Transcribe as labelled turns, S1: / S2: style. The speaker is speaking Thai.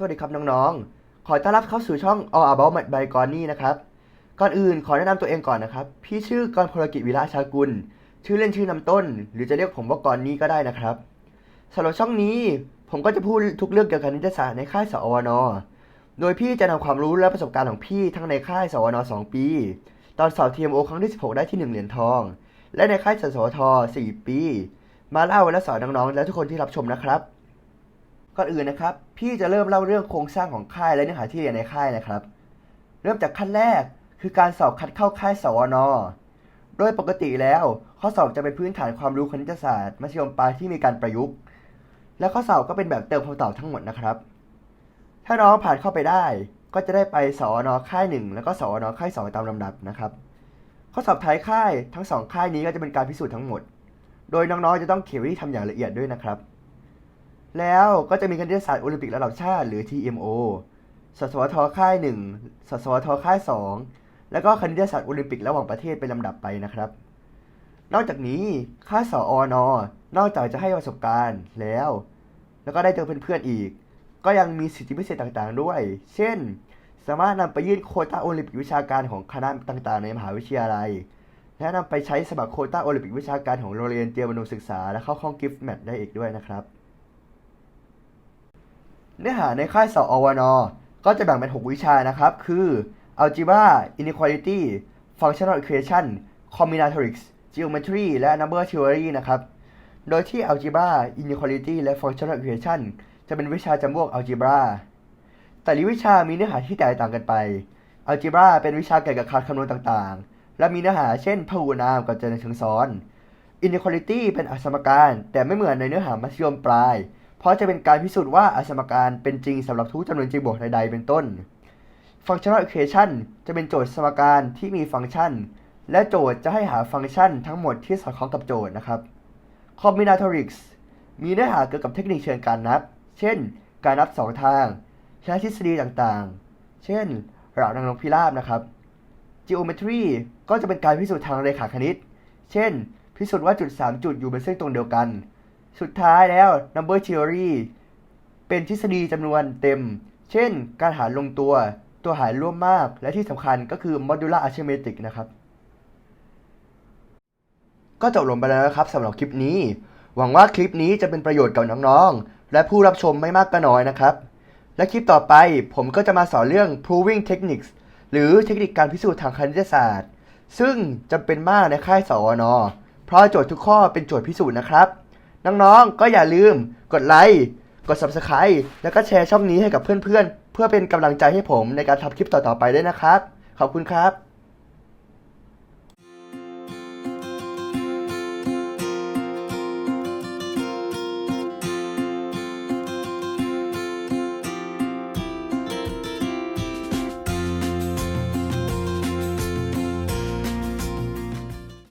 S1: สวัสดีครับน้องๆ ขอต้อนรับเข้าสู่ช่อง All About My by กอนนี่นะครับ ก่อนอื่นขอแนะนำตัวเองก่อนนะครับ พี่ชื่อกรพลกิจวิระชากุล ชื่อเล่นชื่อนำต้น หรือจะเรียกผมว่ากอนนี่ก็ได้นะครับสำหรับช่องนี้ผมก็จะพูดทุกเรื่องเกี่ยวกับนิตยสารในค่ายสอวนโดยพี่จะนำความรู้และประสบการณ์ของพี่ทั้งในค่ายสวน2 ปี ตอนสอบ TMO ครั้งที่ 16 ได้ที่ 1 เหรียญทอง และในค่ายสสวท4 ปี มาเล่าและสอนน้องๆและทุกคนที่รับชมนะครับ ก่อนอื่นนะครับ พี่จะเริ่มเล่าเรื่องโครงสร้างของค่ายและเนื้อหาที่เรียนในค่ายนะครับ เริ่มจากขั้นแรกคือการสอบคัดเข้าค่ายสวนโดยปกติแล้ว ข้อสอบจะเป็นพื้นฐานความรู้คณิตศาสตร์มัธยมปลายที่มีการประยุกต์ และข้อสอบก็เป็นแบบเติมคำตอบทั้งหมดนะครับ ถ้าน้องผ่านเข้าไปได้ ก็จะได้ไปสอนค่ายหนึ่งแล้วก็สอนค่ายสองตามลำดับนะครับ ข้อสอบท้ายค่ายทั้งสองค่ายนี้ก็จะเป็นการพิสูจน์ทั้งหมด โดยน้องๆจะต้องเขียนวิธีทำอย่างละเอียดด้วยนะครับ แล้วก็จะมีคณิตศาสตร์โอลิมปิกระดับชาติหรือ TMO สสวทค่าย 1 สสวทค่าย 2 แล้วก็คณิตศาสตร์โอลิมปิกระหว่างประเทศเป็นลำดับไปนะครับ นอกจากนี้ค่าสออนอนอกจากจะให้ประสบการณ์แล้ว แล้วก็ได้เจอเพื่อนๆอีก ก็ยังมีสิทธิพิเศษต่างๆด้วย เช่น สามารถนำไปยื่นโควต้าโอลิมปิกวิชาการของคณะต่างๆ ในมหาวิทยาลัย และนำไปใช้สมัครโควต้าโอลิมปิกวิชาการของโรงเรียนเตรียมอุดมศึกษา และเข้าห้องกิฟต์แมทได้อีกด้วยนะครับ เนื้อหาในค่ายสอวนก็จะแบ่งเป็น 6 วิชานะครับ คือ Algebra Inequality Functional Equation Combinatorics Geometry และ Number Theory นะครับ โดยที่ Algebra Inequality และ Functional Equation จะเป็นวิชาจำพวก Algebra แต่ละวิชามีเนื้อหาที่แตกต่างกันไป Algebra เป็นวิชาเกี่ยวกับการคำนวณต่างๆ และมีเนื้อหาเช่นพหูนามกับจำนวนเชิงซ้อน Inequality เป็นอสมการ แต่ไม่เหมือนในเนื้อหามัธยมปลาย เพราะจะเป็นการพิสูจน์ว่าอสมการเป็นจริงสำหรับทุกจำนวนจริงบวกใดๆเป็นต้น Functional Equation จะเป็นโจทย์สมการที่มีฟังก์ชัน และโจทย์จะให้หาฟังก์ชันทั้งหมดที่สอดคล้องกับโจทย์นะครับ Combinatorics มีเนื้อหาเกี่ยวกับเทคนิคเชิงการนับ เช่น การนับสองทาง ใช้ทฤษฎีต่างๆ เช่นหลักนางนกพิราบนะครับ Geometry ก็จะเป็นการพิสูจน์ทางเรขาคณิต เช่น พิสูจน์ว่าจุด 3 จุดอยู่บนเส้นตรงเดียวกัน สุดท้ายแล้ว Number Theory เป็นทฤษฎีจำนวนเต็ม เช่น การหารลงตัว ตัวหารร่วมมาก และที่สำคัญก็คือ Modular Arithmetic นะครับ ก็จบลงไปแล้วนะครับสำหรับคลิปนี้ หวังว่าคลิปนี้จะเป็นประโยชน์กับน้องๆ และผู้รับชมไม่มากก็น้อยนะครับ และคลิปต่อไปผมก็จะมาสอนเรื่อง proving techniques หรือเทคนิคการพิสูจน์ทางคณิตศาสตร์ ซึ่งจำเป็นมากในค่ายสอนอเพราะโจทย์ทุกข้อเป็นโจทย์พิสูจน์นะครับ น้องๆ ก็อย่าลืมกดไลค์ กด subscribe แล้วก็แชร์ช่องนี้ให้กับเพื่อนๆ เพื่อเป็นกำลังใจให้ผมในการทำคลิปต่อๆไปด้วยนะครับ ขอบคุณครับ